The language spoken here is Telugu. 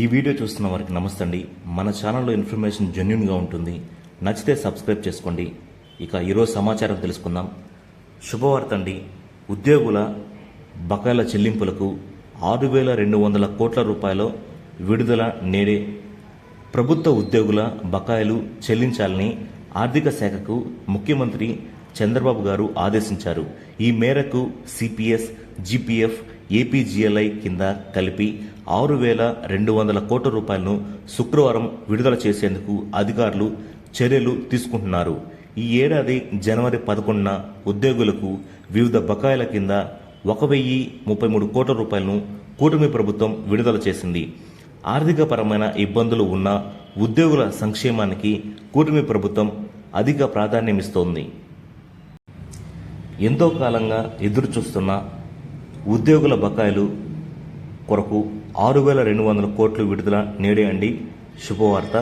ఈ వీడియో చూస్తున్న వారికి నమస్తే అండి మన ఛానల్లో ఇన్ఫర్మేషన్ జెన్యున్గా ఉంటుంది. నచ్చితే సబ్స్క్రైబ్ చేసుకోండి. ఇక ఈరోజు సమాచారం తెలుసుకుందాం. శుభవార్త అండి ఉద్యోగుల బకాయిల చెల్లింపులకు ఆరు వేల రెండు వందల కోట్ల రూపాయల విడుదల నేడే ప్రభుత్వ ఉద్యోగుల బకాయిలు చెల్లించాలని ఆర్థిక శాఖకు ముఖ్యమంత్రి చంద్రబాబు గారు ఆదేశించారు. ఈ మేరకు సిపిఎస్ జిపిఎఫ్ ఏపీజీఎల్ఐ కింద కలిపి ఆరు వేల రెండు వందల కోట్ల రూపాయలను శుక్రవారం విడుదల చేసేందుకు అధికారులు చర్యలు తీసుకుంటున్నారు. ఈ ఏడాది జనవరి పదకొండున ఉద్యోగులకు వివిధ బకాయిల కింద ఒక వెయ్యి ముప్పై మూడు కోట్ల రూపాయలను కూటమి ప్రభుత్వం విడుదల చేసింది. ఆర్థికపరమైన ఇబ్బందులు ఉన్న ఉద్యోగుల సంక్షేమానికి కూటమి ప్రభుత్వం అధిక ప్రాధాన్యమిస్తోంది. ఎంతో కాలంగా ఎదురుచూస్తున్న ఉద్యోగుల బకాయిలు కొరకు ఆరు వేల రెండు వందల కోట్లు విడుదల నేడే అండి. శుభవార్త.